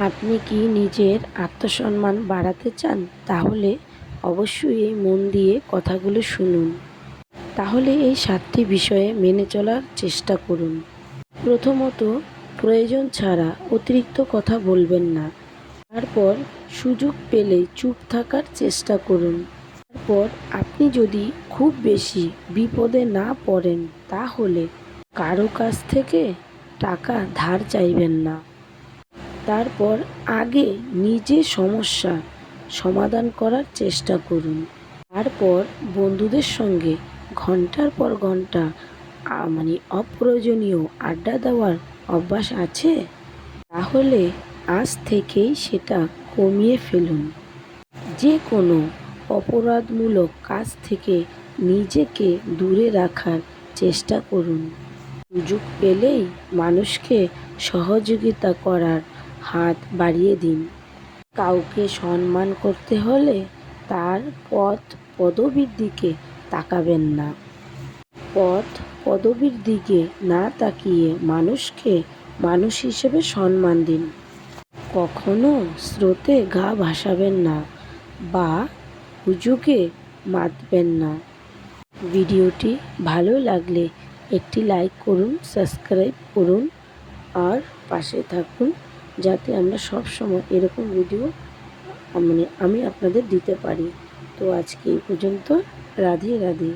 আপনি কি নিজের আত্মসম্মান বাড়াতে চান? তাহলে অবশ্যই এই মন দিয়ে কথাগুলো শুনুন। তাহলে এই সাতটি বিষয়ে মেনে চলার চেষ্টা করুন। প্রথমত, প্রয়োজন ছাড়া অতিরিক্ত কথা বলবেন না। তারপর সুযোগ পেলে চুপ থাকার চেষ্টা করুন। তারপর আপনি যদি খুব বেশি বিপদে না পড়েন, তাহলে কারও কাছ থেকে টাকা ধার চাইবেন না। তারপর আগে নিজে সমস্যা সমাধান করার চেষ্টা করুন। তারপর বন্ধুদের সঙ্গে ঘণ্টার পর ঘণ্টা মানে অপ্রয়োজনীয় আড্ডা দেওয়ার অভ্যাস আছে? তাহলে আজ থেকেই সেটা কমিয়ে ফেলুন। যে কোনো অপরাধমূলক কাজ থেকে নিজেকে দূরে রাখার চেষ্টা করুন। সুযোগ পেলেই মানুষকে সহযোগিতা করার হাত বাড়িয়ে দিন। কাউকে সম্মান করতে হলে তার পথ পদবীর দিকে তাকাবেন না। পথ পদবীর দিকে না তাকিয়ে মানুষকে মানুষ হিসেবে সম্মান দিন। কখনো স্রোতে গা ভাসাবেন না বা হুজুগে মাতবেন না। ভিডিওটি ভালো লাগলে একটি লাইক করুন, সাবস্ক্রাইব করুন আর পাশে থাকুন। যাতে আমরা সব সময় এরকম ভিডিও মানে আমি আপনাদের দিতে পারি। তো আজকে এই পর্যন্ত। রাধে রাধে।